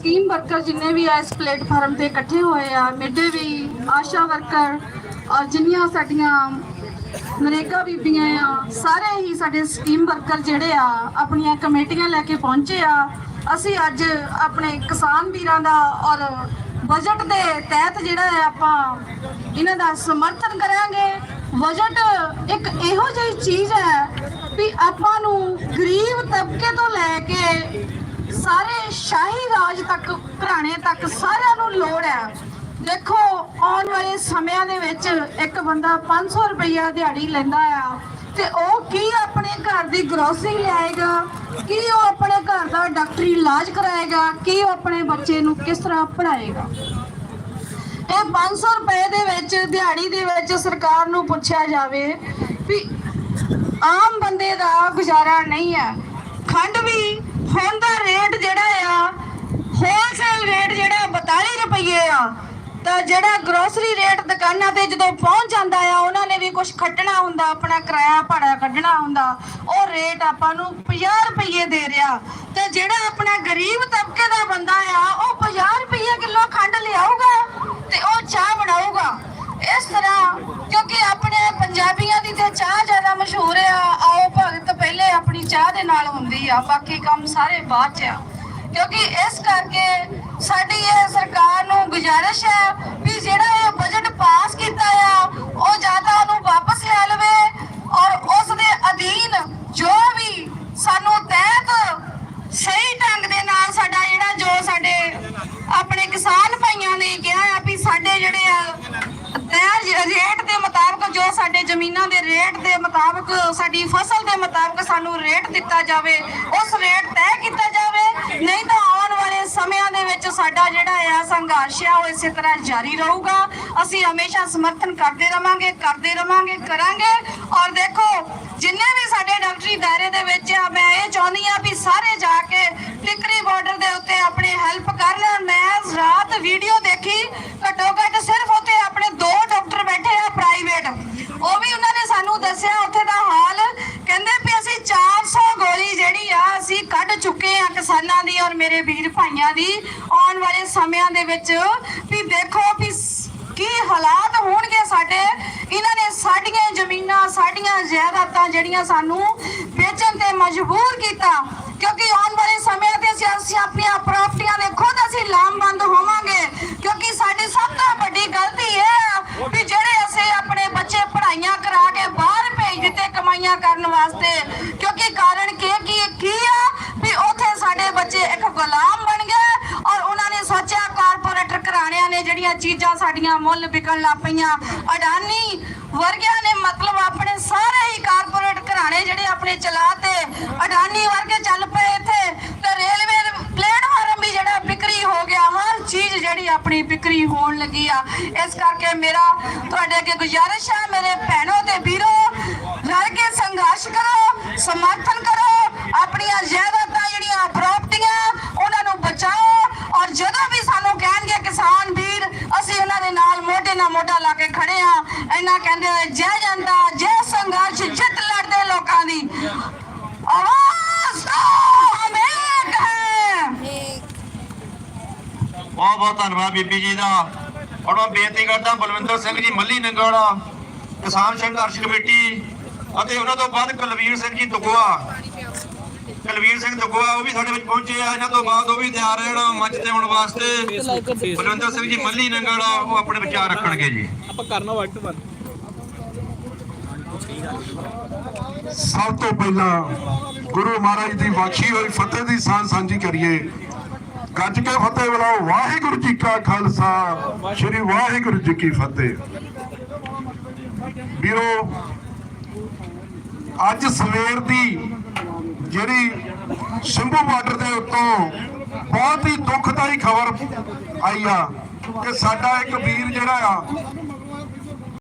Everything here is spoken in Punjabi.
ਸਕੀਮ ਵਰਕਰ ਜਿੰਨੇ ਵੀ ਆ ਇਸ ਪਲੇਟਫਾਰਮ ਤੇ ਇਕੱਠੇ ਹੋਏ ਆ, ਮਿੱਡੇ ਵੀ, ਆਸ਼ਾ ਵਰਕਰ ਔਰ ਜਿੰਨੀਆਂ ਸਾਡੀਆਂ ਨਰੇਗਾ ਬੀਬੀਆਂ ਆ, ਸਾਰੇ ਹੀ ਸਾਡੇ ਸਕੀਮ ਵਰਕਰ ਜਿਹੜੇ ਆ, ਆਪਣੀਆਂ ਕਮੇਟੀਆਂ ਲੈ ਕੇ ਪਹੁੰਚੇ ਆ। ਅਸੀਂ ਅੱਜ ਆਪਣੇ ਕਿਸਾਨ ਵੀਰਾਂ ਦਾ ਔਰ ਬਜਟ ਦੇ ਤਹਿਤ ਜਿਹੜਾ ਹੈ ਆਪਾਂ ਇਹਨਾਂ ਦਾ ਸਮਰਥਨ ਕਰਾਂਗੇ। ਬਜਟ ਇੱਕ ਇਹੋ ਜਿਹੀ ਚੀਜ਼ ਹੈ ਵੀ ਆਪਾਂ ਨੂੰ ਗਰੀਬ ਤਬਕੇ ਤੋਂ ਲੈ ਕੇ ਸਾਰੇ ਸ਼ਾਹੀ ਰਾਜ ਤੱਕ, ਘਰਾਣੇ ਤੱਕ ਸਾਰਿਆਂ ਨੂੰ ਲੋੜ ਹੈ। ਦੇਖੋ, ਆਉਣ ਵਾਲੇ ਸਮਿਆਂ ਦੇ ਵਿੱਚ ਇੱਕ ਬੰਦਾ 500 ਰੁਪਈਆ ਦਿਹਾੜੀ ਲੈਂਦਾ ਆ ਤੇ ਉਹ ਕੀ ਆਪਣੇ ਘਰ ਦੀ ਗਰੋਸਰੀ ਲਿਆਏਗਾ? ਕੀ ਉਹ ਆਪਣੇ ਘਰ ਦਾ ਡਾਕਟਰੀ ਇਲਾਜ ਕਰਾਏਗਾ? ਕੀ ਉਹ ਆਪਣੇ ਬੱਚੇ ਨੂੰ ਕਿਸ ਤਰ੍ਹਾਂ ਪੜ੍ਹਾਏਗਾ? ਇਹ 500 ਰੁਪਏ ਦੇ ਵਿੱਚ, ਦਿਹਾੜੀ ਦੇ ਵਿੱਚ ਸਰਕਾਰ ਨੂੰ ਪੁੱਛਿਆ ਜਾਵੇ ਵੀ ਆਮ ਬੰਦੇ ਦਾ ਗੁਜ਼ਾਰਾ ਨਹੀਂ ਹੈ। ਖੰਡ ਵੀ ਹੁਣ ਦਾ ਰੇਟ ਜਿਹੜਾ ਆ ਹੋਲਸੇਲ ਰੇਟ ਜਿਹੜਾ 42 ਰੁਪਏ ਆ। ਤਾਂ ਜਿਹੜਾ ਗਰੋਸਰੀ ਰੇਟ ਦੁਕਾਨਾਂ ਤੇ ਜਦੋਂ ਪਹੁੰਚ ਜਾਂਦਾ ਆ, ਉਹਨਾਂ ਨੇ ਵੀ ਕੁਝ ਖੱਟਣਾ ਹੁੰਦਾ, ਆਪਣਾ ਕਿਰਾਇਆ ਭਾੜਾ ਕੱਢਣਾ ਹੁੰਦਾ। ਉਹ ਰੇਟ ਆਪਾਂ ਨੂੰ 50 ਰੁਪਏ ਦੇ ਰਿਹਾ। ਤੇ ਜਿਹੜਾ ਆਪਣਾ ਗਰੀਬ ਤਬਕੇ ਦਾ ਬੰਦਾ ਆ, ਉਹ 50 ਰੁਪਏ ਕਿਲੋ ਖੰਡ ਲਿਆਊਗਾ। ਦੇ ਨਾਲ ਹੁੰਦੀ ਆ, ਬਾਕੀ ਕੰਮ ਸਾਰੇ ਬਾਅਦ ਚ ਆ। ਕਿਉਂਕਿ ਇਸ ਕਰਕੇ ਸਾਡੀ ਇਹ ਸਰਕਾਰ ਨੂੰ ਗੁਜ਼ਾਰਿਸ਼ ਹੈ ਵੀ ਜਿਹੜਾ ਇਹ ਬਜਟ ਪਾਸ ਕੀਤਾ ਆ, ਉਹ ਜ਼ਿਆਦਾ ਉਹਨੂੰ ਵਾਪਸ ਲੈ ਲਵੇ ਔਰ ਉਸ ਦੇ ਅਧੀਨ ਜੋ ਵੀ ਸਾਨੂੰ ਤਹਿਤ ਸਹੀ ਢੰਗ ਦੇ ਨਾਲ ਸਾਡਾ ਜਿਹੜਾ ਜੋ ਸਾਡੇ ਆਪਣੇ ਕਿਸਾਨ ਭਾਈਆਂ ਨੇ ਕਿਹਾ ਆ ਵੀ ਸਾਡੇ ਜਿਹੜੇ ਆ ਤੈਅ ਰੇਟ ਦੇ ਜੋ ਸਾਡੇ ਜ਼ਮੀਨਾਂ ਦੇ ਰੇਟ ਦੇ ਮੁਤਾਬਕ, ਸਾਡੀ ਫਸਲ ਦੇ ਮੁਤਾਬਕ ਸਾਨੂੰ ਰੇਟ ਦਿੱਤਾ ਜਾਵੇ, ਉਸ ਰੇਟ ਤੈਅ ਕੀਤਾ ਜਾਵੇ, ਨਹੀਂ ਤਾਂ ਆਉਣ ਵਾਲੇ ਸਮਿਆਂ ਦੇ ਵਿੱਚ ਸਾਡਾ ਜਿਹੜਾ ਆ ਸੰਘਰਸ਼ ਆ, ਉਹ ਇਸੇ ਤਰ੍ਹਾਂ ਜਾਰੀ ਰਹੂਗਾ। ਅਸੀਂ ਹਮੇਸ਼ਾ ਸਮਰਥਨ ਕਰਦੇ ਰਵਾਂਗੇ ਕਰਦੇ ਰਵਾਂਗੇ, ਕਰਾਂਗੇ। ਔਰ ਦੇਖੋ, ਜਿੰਨੇ ਵੀ ਸਾਡੇ ਡਾਕਟਰੀ ਦਾਇਰੇ ਦੇ ਵਿੱਚ ਆ, ਮੈਂ ਇਹ ਚਾਹੁੰਦੀ ਆ ਵੀ ਸਾਰੇ ਜਾ ਕੇ ਟਿਕਰੀ ਬਾਰਡਰ ਦੇ ਉੱਤੇ ਆਪਣੇ ਹੈਲਪ ਕਰਨ ਮੈਂ ਰਾਤ ਵੀਡੀਓ ਦੇਖੀ ਘੱਟੋ ਘੱਟ ਸਿਰਫ ਉੱਥੇ ਆਪਣੇ ਦੋ ਡਾਕਟਰ ਬੈਠੇ ਆ ਪ੍ਰਾਈਵੇਟ ਉਹ ਵੀ ਉਹਨਾਂ ਨੇ ਸਾਨੂੰ ਦੱਸਿਆ ਉੱਥੇ ਦਾ ਹਾਲ ਕਹਿੰਦੇ ਵੀ ਅਸੀਂ 400 ਗੋਲੀ ਜਿਹੜੀ ਆ ਅਸੀਂ ਕੱਢ ਚੁੱਕੇ ਆ ਕਿਸਾਨਾਂ ਦੀ ਔਰ ਮੇਰੇ ਵੀਰ ਭਾਈਆਂ ਦੀ ਆਉਣ ਵਾਲੇ ਸਮਿਆਂ ਦੇ ਵਿੱਚ ਵੀ ਦੇਖੋ ਵੀ ਕੀ ਹਾਲਾਤ ਹੋਣਗੇ ਸਾਡੇ। ਇਹਨਾਂ ਨੇ ਸਾਡੀਆਂ ਜ਼ਮੀਨਾਂ, ਸਾਡੀਆਂ ਜਾਇਦਾਦਾਂ ਜਿਹੜੀਆਂ ਸਾਨੂੰ ਵੇਚਣ ਤੇ ਮਜਬੂਰ ਕੀਤਾ। ਕਿਉਂਕਿ ਆਉਣ ਵਾਲੇ ਸਮਿਆਂ ਤੇ ਅਸੀਂ ਆਪਣੀਆਂ ਪ੍ਰਾਪਰਟੀਆਂ ਦੇ ਖੁਦ ਅਸੀਂ ਲਾਮਬੰਦ ਹੋਵਾਂਗੇ। ਕਿਉਂਕਿ ਸਾਡੀ ਸਭ ਤੋਂ ਵੱਡੀ ਗਲਤੀ ਇਹ ਆ ਵੀ ਜਿਹੜੇ ਅਸੀਂ ਆਪਣੇ ਬੱਚੇ ਪੜ੍ਹਾਈਆਂ ਕਰਾ ਕੇ ਬਾਹਰ ਭੇਜ ਦਿੱਤੇ ਕਮਾਈਆਂ ਕਰਨ ਵਾਸਤੇ। ਕਿਉਂਕਿ ਕਾਰਨ ਕੀ ਕੀ ਕੀ ਆ ਵੀ ਉੱਥੇ ਸਾਡੇ ਬੱਚੇ ਇੱਕ ਗੁਲਾਮ ਬਣ ਗਏ ਔਰ ਉਹਨਾਂ ਨੇ ਸੋਚਿਆ ਕਾਰਪੋਰੇਟਰ ਘਰਾਣਿਆਂ ਨੇ ਜਿਹੜੀਆਂ ਚੀਜ਼ਾਂ ਸਾਡੀਆਂ ਮੁੱਲ ਵਿਕਣ ਲੱਗ ਪਈਆਂ। ਅਡਾਨੀ ਵਰਗਿਆਂ ਨੇ ਮਤਲਬ ਆਪਣੇ ਸਾਰੇ ਹੀ ਕਾਰਪੋਰੇਟ ਘਰਾਣੇ ਜਿਹੜੇ ਆਪਣੇ ਚਲਾਤੇ ਅਡਾਨੀ ਵਰਗੇ ਚੱਲ ਪਏ ਇੱਥੇ। ਤੇ ਰੇਲਵੇ ਪਲੇਟਫਾਰਮ ਵੀ ਜਿਹੜਾ ਵਿਕਰੀ ਹੋ ਗਿਆ, ਹਰ ਚੀਜ਼ ਜਿਹੜੀ ਆਪਣੀ ਵਿਕਰੀ ਹੋਣ ਲੱਗੀ ਆ। ਇਸ ਕਰਕੇ ਮੇਰਾ, ਤੁਹਾਡੇ ਅੱਗੇ ਗੁਜ਼ਾਰਿਸ਼ ਹੈ ਮੇਰੇ ਭੈਣੋ ਤੇ ਵੀਰੋ, ਰਲ ਕੇ ਸੰਘਰਸ਼ ਕਰੋ, ਸਮਰਥਨ ਕਰੋ, ਆਪਣੀਆਂ ਜਾਇਦਾਦਾਂ ਜਿਹੜੀਆਂ ਪ੍ਰਾਪਰਟੀਆਂ ਉਹਨਾਂ ਨੂੰ ਬਚਾਓ ਔਰ ਜਦੋਂ ਵੀ ਸਾਨੂੰ ਕਹਿਣਗੇ ਕਿਸਾਨ ਵੀਰ ਅਸੀਂ ਉਹਨਾਂ ਦੇ ਨਾਲ ਮੋਢੇ ਨਾਲ ਮੋਢਾ ਲਾ ਕੇ ਖੜੇ ਆ ਕਹਿੰਦੇ ਹੋਏ, ਜੈ ਜਨਤਾ, ਜੈ ਸੰਘਰਸ਼, ਜਿੱਤ ਲੜਦੇ ਲੋਕਾਂ ਦੀ। ਆਵਾਜ਼ ਤੋਂ ਹੈ। ਬਹੁਤ ਬਹੁਤ ਧੰਨਵਾਦ ਬੀਬੀ ਜੀ ਦਾ। ਔਰ ਮੈਂ ਬੇਨਤੀ ਕਰਦਾ ਬਲਵਿੰਦਰ ਸਿੰਘ ਜੀ, ਮੱਲੀ ਨੰਗੜਾ, ਕਿਸਾਨ ਸੰਘਰਸ਼ ਕਮੇਟੀ ਅਤੇ ਉਹਨਾਂ ਤੋਂ ਬਾਅਦ ਕੁਲਵੀਰ ਸਿੰਘ ਜੀ, ਦੁਗਵਾ। ਕੁਲਵੀਰ ਸਿੰਘ ਦੁਗਵਾ ਉਹ ਵੀ ਸਾਡੇ ਵਿੱਚ ਪਹੁੰਚੇ ਆ। ਇਹਨਾਂ ਤੋਂ ਬਾਅਦ ਉਹ ਵੀ ਤਿਆਰ ਰਹਿਣਾ ਮੰਚ ਤੇ ਆਉਣ ਵਾਸਤੇ। ਬਲਵਿੰਦਰ ਸਿੰਘ ਜੀ ਮੱਲੀ ਨੰਗੜਾ ਉਹ ਆਪਣੇ ਵਿਚਾਰ ਰੱਖਣਗੇ ਜੀ। ਆਪਾਂ ਕਰਨਾ ਵਕਤ ਬੰਦ ਸਭ ਤੋਂ ਪਹਿਲਾਂ ਗੁਰੂ ਮਹਾਰਾਜ ਦੀ ਬਖਸ਼ੀ ਹੋਈ ਫਤਿਹ ਦੀ ਸਾਂਝ ਸਾਂਝੀ ਕਰੀਏ। ਗੱਜ ਕੇ ਫਤਿਹ ਬੁਲਾਓ। ਵਾਹਿਗੁਰੂ ਜੀ ਕਾ ਖਾਲਸਾ। ਸ੍ਰੀ ਵਾਹਿਗੁਰੂ ਜੀ ਕੀ ਫਤਿਹ। ਵੀਰੋ ਅੱਜ ਸਵੇਰ ਦੀ ਜਿਹੜੀ ਸਿੰਭੂ ਬਾਰਡਰ ਦੇ ਉੱਤੋਂ ਬਹੁਤ ਹੀ ਦੁਖਦਾਈ ਖਬਰ ਆਈ ਆ ਕਿ ਸਾਡਾ ਇੱਕ ਵੀਰ ਜਿਹੜਾ ਆ